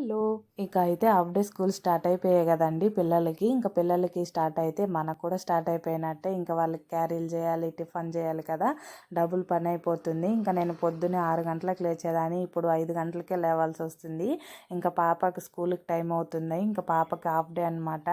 Hello ఇక అయితే half day school start అయిపోయాయి కదండి పిల్లలకి. ఇంకా పిల్లలకి స్టార్ట్ అయితే మనకు కూడా స్టార్ట్ అయిపోయినట్టే ఇంకా వాళ్ళకి క్యారీలు చేయాలి టిఫిన్ చేయాలి కదా. డబుల్ పని అయిపోతుంది. ఇంకా నేను పొద్దున్నే ఆరు గంటలకు లేచేదాన్ని. ఇప్పుడు ఐదు గంటలకే లేవాల్సి వస్తుంది. ఇంకా పాపకి స్కూల్కి టైం అవుతుంది. ఇంకా పాపకి హాఫ్ డే అనమాట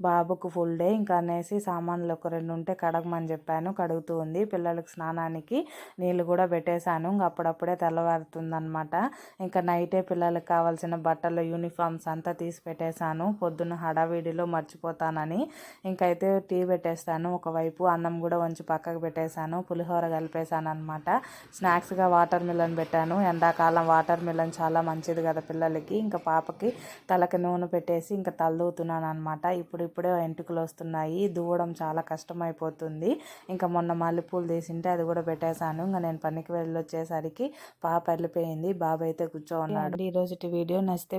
బాబుకు ఫుల్ డే ఇంకా అనేసి సామాన్లు ఒక రెండు ఉంటే కడగమని చెప్పాను. కడుగుతూ ఉంది. పిల్లలకు స్నానానికి నీళ్ళు కూడా పెట్టేశాను. ఇంకా అప్పుడప్పుడే తెల్లవారుతుంది అనమాట ఇంకా నైటే పిల్లలకు కావాల్సిన బట్టలు యూనిఫామ్స్ అంతా తీసి పెట్టేశాను. పొద్దున్న హడావిడిలో మర్చిపోతానని ఇంకైతే టీ పెట్టేస్తాను. ఒకవైపు అన్నం కూడా వంచి పక్కకు పెట్టేశాను. పులిహోర కలిపేశాను అనమాట స్నాక్స్గా వాటర్ మిలన్ పెట్టాను. ఎండాకాలం వాటర్ మిలన్ చాలా మంచిది కదా పిల్లలకి. ఇంకా పాపకి తలకి నూనె పెట్టేసి ఇంకా తలదూతున్నాను అనమాట ఇప్పుడు ఇప్పుడే ఎంటుకలు వస్తున్నాయి. దూవడం చాలా కష్టమైపోతుంది. ఇంకా మొన్న మల్లెపూలు తీసింటే అది కూడా పెట్టేశాను. ఇంకా నేను పనికి వెళ్ళి వచ్చేసరికి పాప వెళ్ళిపోయింది. బాబు అయితే కూర్చో ఉన్నాడు ఈరోజు వీడియో నచ్చితే